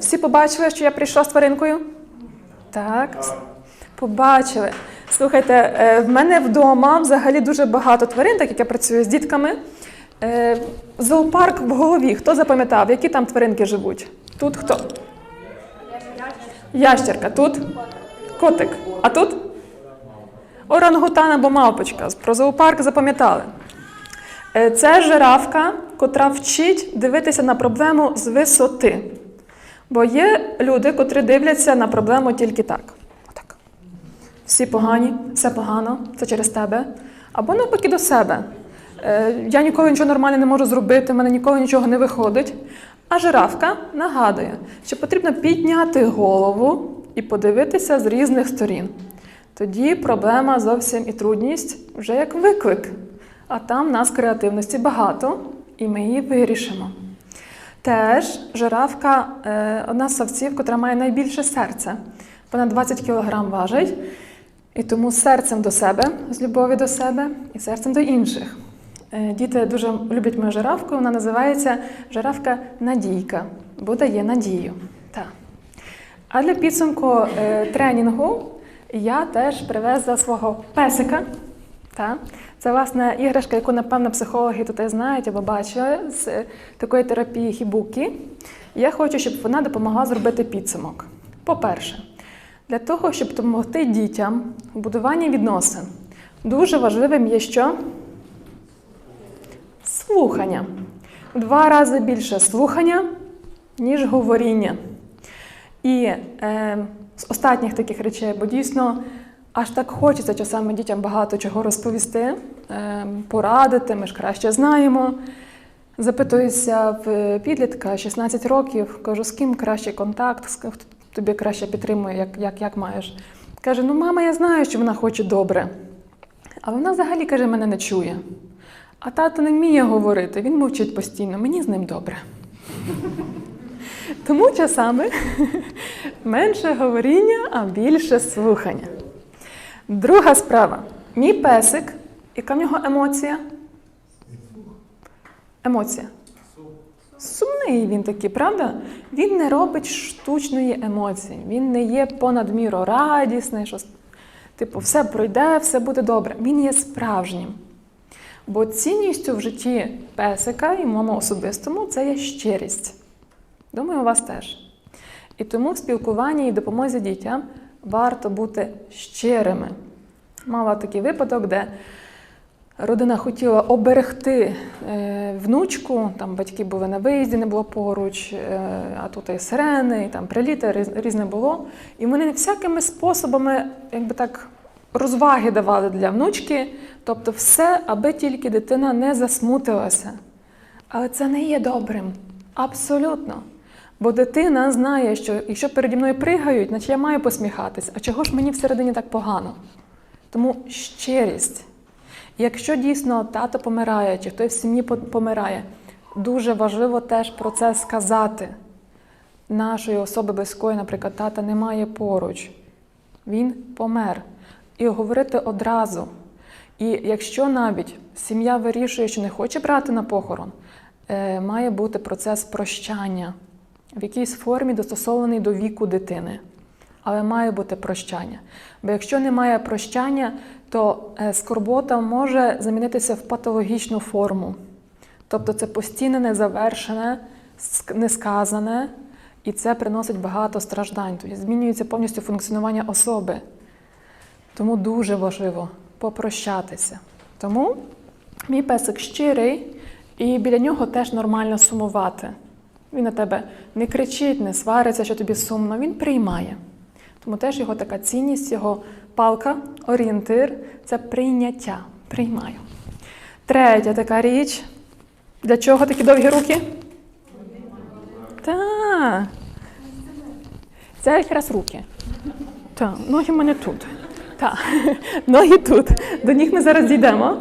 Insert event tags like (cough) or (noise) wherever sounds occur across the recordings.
Всі побачили, що я прийшла з тваринкою? Так. Побачили. Слухайте, е, в мене вдома взагалі дуже багато тварин, так як я працюю з дітками. Е, Зоопарк в голові. Хто запам'ятав, які там тваринки живуть? Тут хто? Ящерка. Тут котик. А тут? Орангутан або мавпочка. Про зоопарк запам'ятали. Е, Це жирафка, котра вчить дивитися на проблему з висоти. Бо є люди, котрі дивляться на проблему тільки так. Отак. Всі погані, все погано, це через тебе. Або навпаки до себе. Е, Я ніколи нічого нормально не можу зробити, в мене ніколи нічого не виходить. А жирафка нагадує, що потрібно підняти голову і подивитися з різних сторін. Тоді проблема зовсім і трудність вже як виклик. А там нас креативності багато, і ми її вирішимо. Теж жирафка е, одна з савців, котра має найбільше серце. Понад 20 кг важить. І тому серцем до себе, з любові до себе і серцем до інших. Е, Діти дуже люблять мою жирафку, вона називається жирафка Надійка, бо дає надію. Так. А для підсумку е, тренінгу я теж привезла свого песика. Та? Це власне іграшка, яку, напевно, психологи тут знають або бачили з такої терапії хібуки. Я хочу, щоб вона допомогла зробити підсумок. По-перше, для того, щоб допомогти дітям у будуванні відносин, дуже важливим є що? Слухання. Два рази більше слухання, ніж говоріння. І е, з останніх таких речей, бо дійсно аж так хочеться часами дітям багато чого розповісти, е, порадити, ми ж краще знаємо. Запитуюся в підлітка 16 років, кажу, з ким краще контакт, хто тобі краще підтримує, як, як, як маєш. Каже: ну, мама, я знаю, що вона хоче добре. Але вона взагалі каже, мене не чує. А тато не вміє говорити, він мовчить постійно, мені з ним добре. Тому часами (laughs) менше говоріння, а більше слухання. Друга справа. Мій песик, яка в нього емоція? Емоція. Сумний він такий, правда? Він не робить штучної емоції. Він не є понад міру радісний, що типу, все пройде, все буде добре. Він є справжнім. Бо цінністю в житті песика і моєму особистому це є щирість. Думаю, у вас теж. І тому в спілкуванні і допомозі дітям варто бути щирими. Мала такий випадок, де родина хотіла оберегти е, внучку, там батьки були на виїзді, не було поруч, е, а тут і сирени, і там приліти, різне було. І вони всякими способами, якби так, розваги давали для внучки, тобто все, аби тільки дитина не засмутилася. Але це не є добрим. Абсолютно. Бо дитина знає, що якщо переді мною пригають, значить я маю посміхатись. А чого ж мені всередині так погано? Тому щирість. Якщо дійсно тато помирає, чи хтось в сім'ї помирає, дуже важливо теж про це сказати. Нашої особи близької, наприклад, тата немає поруч. Він помер. І говорити одразу. І якщо навіть сім'я вирішує, що не хоче брати на похорон, е, має бути процес прощання в якійсь формі достосований до віку дитини. Але має бути прощання. Бо якщо немає прощання, то е, скорбота може замінитися в патологічну форму. Тобто це постійне незавершене, несказане, і це приносить багато страждань. Тобто змінюється повністю функціонування особи. Тому дуже важливо попрощатися. Тому мій песик щирий, і біля нього теж нормально сумувати. Він на тебе не кричить, не свариться, що тобі сумно, він приймає. Тому теж його така цінність, його палка, орієнтир це прийняття. Приймаю. Третя така річ. Для чого такі довгі руки? Так. Це якраз руки. Так, ноги в мене тут. Так, (laughs) ноги тут. До них ми зараз дійдемо.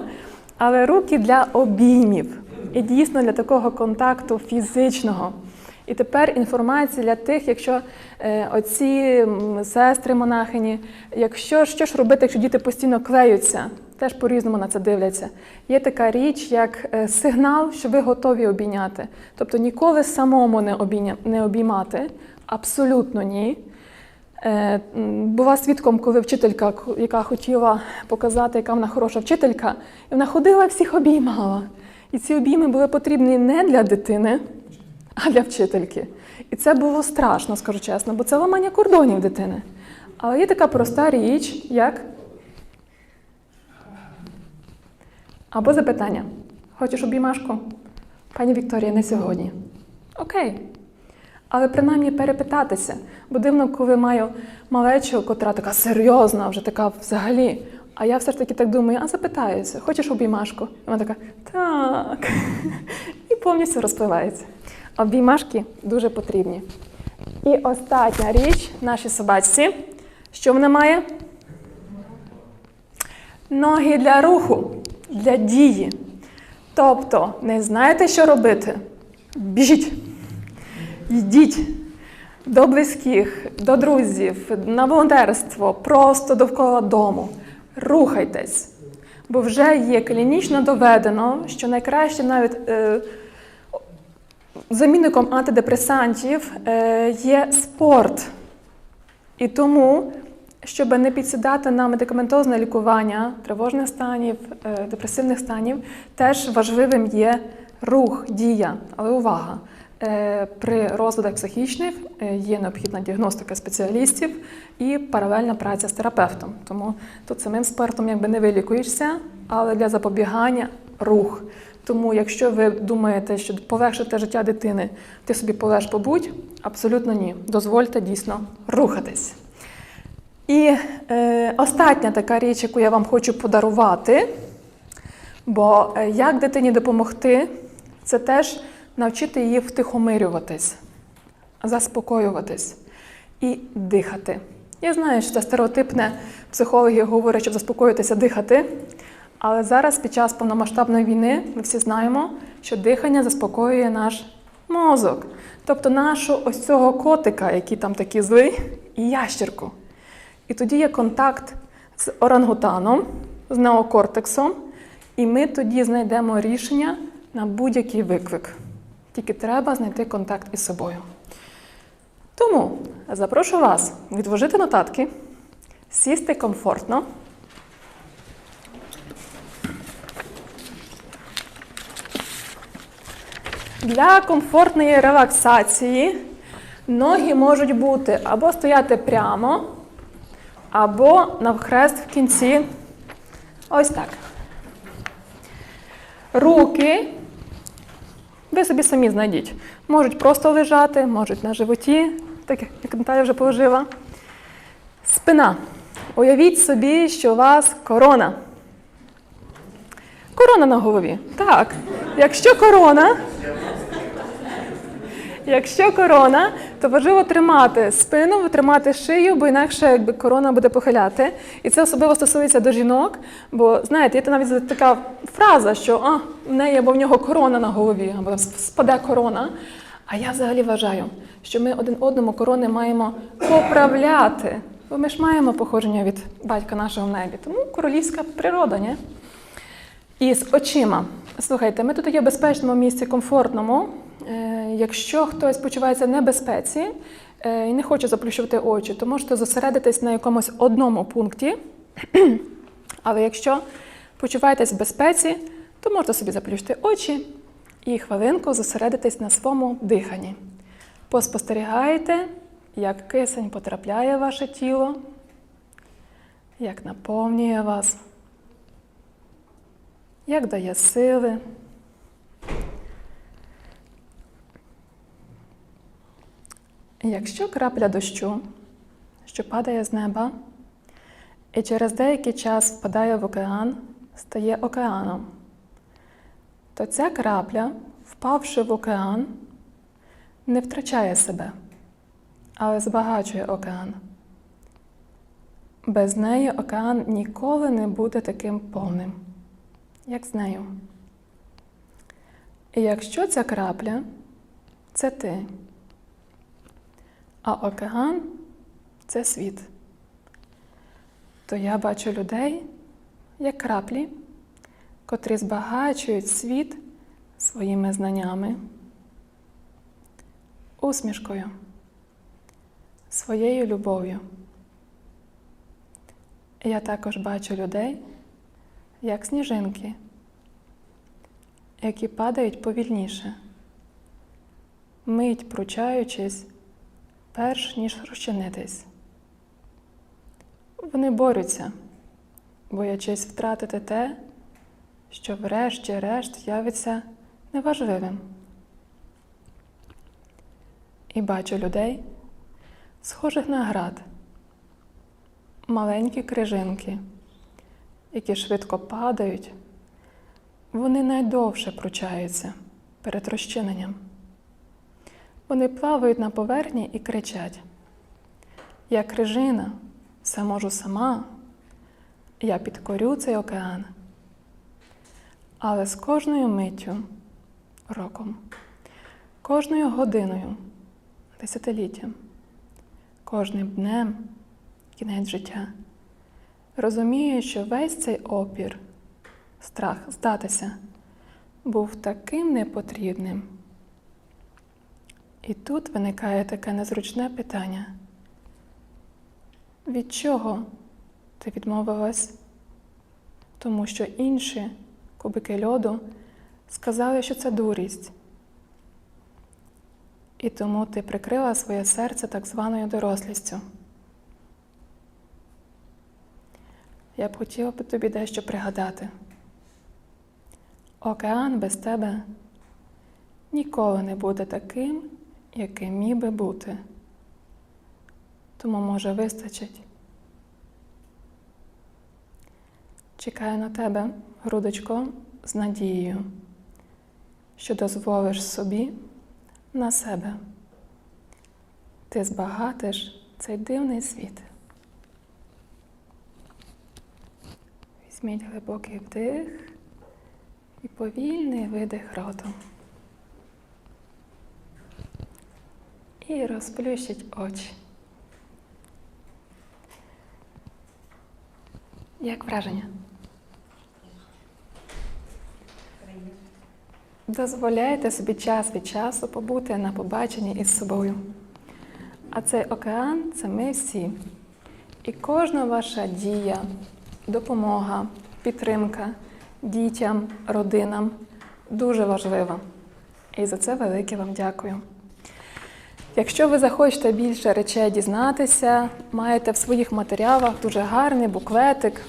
Але руки для обіймів. І дійсно для такого контакту фізичного. І тепер інформація для тих, якщо е, оці сестри монахині, якщо що ж робити, якщо діти постійно клеються, теж по-різному на це дивляться. Є така річ, як е, сигнал, що ви готові обійняти. Тобто ніколи самому не, обійня, не обіймати, Абсолютно ні. Е, Була свідком, коли вчителька, яка хотіла показати, яка вона хороша вчителька, і вона ходила всіх обіймала. І ці обійми були потрібні не для дитини, а (laughs) для вчительки. І це було страшно, скажу чесно, бо це ламання кордонів дитини. Але є така проста річ, як. Або запитання. Хочеш обіймашку? Пані Вікторія, не сьогодні. Окей. Але принаймні перепитатися. Бо дивно, коли маю малечу, котра така серйозна, вже така взагалі. А я все ж таки так думаю, а запитаюся, хочеш обіймашку? І вона така, так. (laughs) І повністю розпливається. Обіймашки дуже потрібні. І остання річ нашій собачці. Що вона має? Ноги для руху, для дії. Тобто, не знаєте, що робити? Біжіть. Йдіть до близьких, до друзів, на волонтерство, просто довкола дому. Рухайтесь. Бо вже є клінічно доведено, що найкраще навіть е, замінником антидепресантів е, є спорт. І тому, щоб не підсідати на медикаментозне лікування тривожних станів, е, депресивних станів, теж важливим є рух, дія. Але увага! е, При розладах психічних є необхідна діагностика спеціалістів і паралельна праця з терапевтом. Тому тут самим спортом якби не вилікуєшся, але для запобігання рух. Тому, якщо ви думаєте, що полегшити життя дитини, ти собі полеж побудь, абсолютно ні. Дозвольте дійсно рухатись. І е, остання така річ, яку я вам хочу подарувати, бо е, як дитині допомогти, це теж навчити її втихомирюватись, заспокоюватись і дихати. Я знаю, що це стереотипне, психологи говорять, щоб заспокоїтися, дихати. Але зараз, під час повномасштабної війни, ми всі знаємо, що дихання заспокоює наш мозок. Тобто нашу ось цього котика, який там такий злий, і ящерку. І тоді є контакт з орангутаном, з неокортексом, і ми тоді знайдемо рішення на будь-який виклик. Тільки треба знайти контакт із собою. Тому запрошую вас відложити нотатки, сісти комфортно. Для комфортної релаксації ноги можуть бути або стояти прямо, або навхрест в кінці. Ось так. Руки ви собі самі знайдіть. Можуть просто лежати, можуть на животі, так як Наталя вже положила. Спина. Уявіть собі, що у вас корона. Корона на голові. Так. Якщо корона, Якщо корона, то важливо тримати спину, тримати шию, бо інакше якби корона буде похиляти. І це особливо стосується до жінок. Бо знаєте, є навіть така фраза, що а, в неї або в нього корона на голові, або спаде корона. А я взагалі вважаю, що ми один одному корони маємо поправляти. Бо ми ж маємо походження від батька нашого в небі. Тому королівська природа, ні? І з очима. Слухайте, ми тут є в безпечному місці, комфортному. Е, Якщо хтось почувається в небезпеці е, і не хоче заплющувати очі, то можете зосередитись на якомусь одному пункті. (clears throat) Але якщо почуваєтесь в безпеці, то можете собі заплющити очі і хвилинку зосередитись на своєму диханні. Поспостерігайте, як кисень потрапляє в ваше тіло, як наповнює вас як дає сили. Якщо крапля дощу, що падає з неба, і через деякий час впадає в океан, стає океаном, то ця крапля, впавши в океан, не втрачає себе, але збагачує океан. Без неї океан ніколи не буде таким повним як з нею. І якщо ця крапля це ти, а океан це світ, то я бачу людей як краплі, котрі збагачують світ своїми знаннями, усмішкою, своєю любов'ю. Я також бачу людей, як сніжинки, які падають повільніше, мить пручаючись, перш ніж розчинитись. Вони борються, боячись втратити те, що врешті-решт явиться неважливим. І бачу людей, схожих на град, маленькі крижинки, які швидко падають, вони найдовше пручаються перед розчиненням. Вони плавають на поверхні і кричать: Я крижина, все можу сама, я підкорю цей океан. Але з кожною миттю, роком, кожною годиною, десятиліттям, кожним днем кінець життя. Розумію, що весь цей опір, страх здатися, був таким непотрібним. І тут виникає таке незручне питання. Від чого ти відмовилась? Тому що інші кубики льоду сказали, що це дурість. І тому ти прикрила своє серце так званою дорослістю. Я б хотіла би тобі дещо пригадати. Океан без тебе ніколи не буде таким, яким міг би бути. Тому може вистачить. Чекаю на тебе, грудочко, з надією, що дозволиш собі на себе. Ти збагатиш цей дивний світ. Візьміть глибокий вдих і повільний видих ротом. І розплющіть очі. Як враження? Дозволяйте собі час від часу побути на побаченні із собою. А цей океан це ми всі. І кожна ваша дія, допомога, підтримка дітям, родинам дуже важлива. І за це велике вам дякую. Якщо ви захочете більше речей дізнатися, маєте в своїх матеріалах дуже гарний буклетик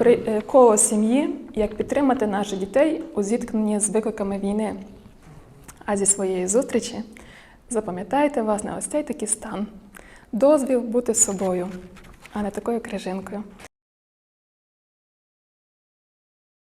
е, коло сім'ї, як підтримати наших дітей у зіткненні з викликами війни. А зі своєї зустрічі запам'ятайте власне ось цей такий стан. Дозвіл бути собою, а не такою крижинкою.